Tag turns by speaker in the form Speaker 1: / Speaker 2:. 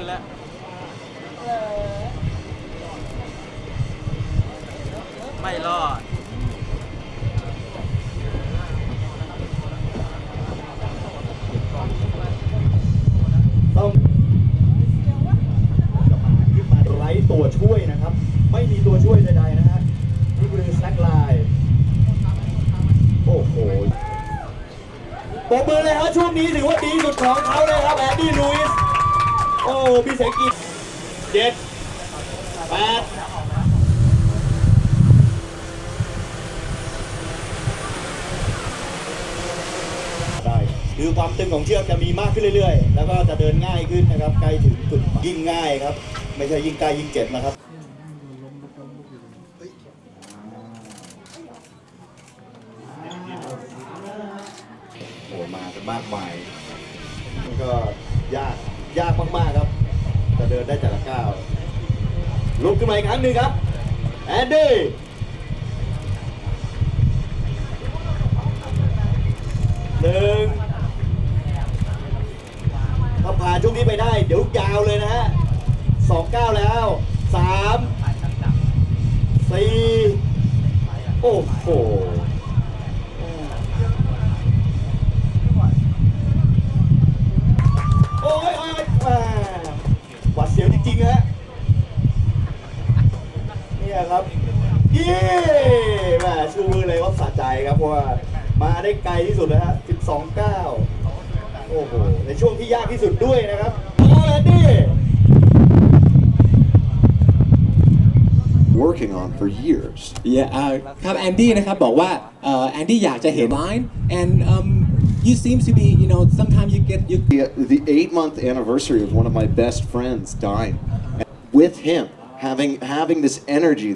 Speaker 1: ไปแล้วไม่รอด
Speaker 2: ต้องจะมาขึ้นมาไร้ตัวช่วยนะครับ ไม่มีตัวช่วยใดๆนะฮะนี่คือแซกไลน์โอ้โหปรบมือเลยครับช่วงนี้ถือว่าดีสุดของเขาเลยครับแอนดี้ลุยส์ โอ้มีเสียงกรีดเจ็ดแปดได้คือความตึงของเชือกจะมีมากขึ้นเรื่อยๆ แล้วก็จะเดินง่ายขึ้นนะครับ ใกล้ถึงจุดยิ่งง่ายครับ ไม่ใช่ยิ่งใกล้ยิ่งเจ็บนะครับโหมากันมากมายมันก็ยากยากมากๆ นได้แต่ละก้าวลุกขึ้นมาอีกครั้งหนึ่งครับแอนดี้หนึ่งถ้าผ่านช่วงนี้ไปได้ เดี๋ยวยาวเลยนะฮะสองก้าวแล้วสามสี่โอ้โห ริงๆฮะเนี่ยครับเย้แหม่ชูมือเลยว่าสะใจครับเพราะว่ามาได้ไกลที่สุดแล้วฮะ12ก้าวโอ้โห ในช่วงที่ยากที่สุดด้วยนะครับโอ้แอนดี้
Speaker 3: working on for years.
Speaker 4: Yeah อ่าครับแอนดี้นะครับบอกว่าเอ่อแอนดี้อยากจะเห็น line and um you seem to be you know sometimes you get you
Speaker 3: The, the eight month anniversary of one of my best friends dying. With him, having having this energy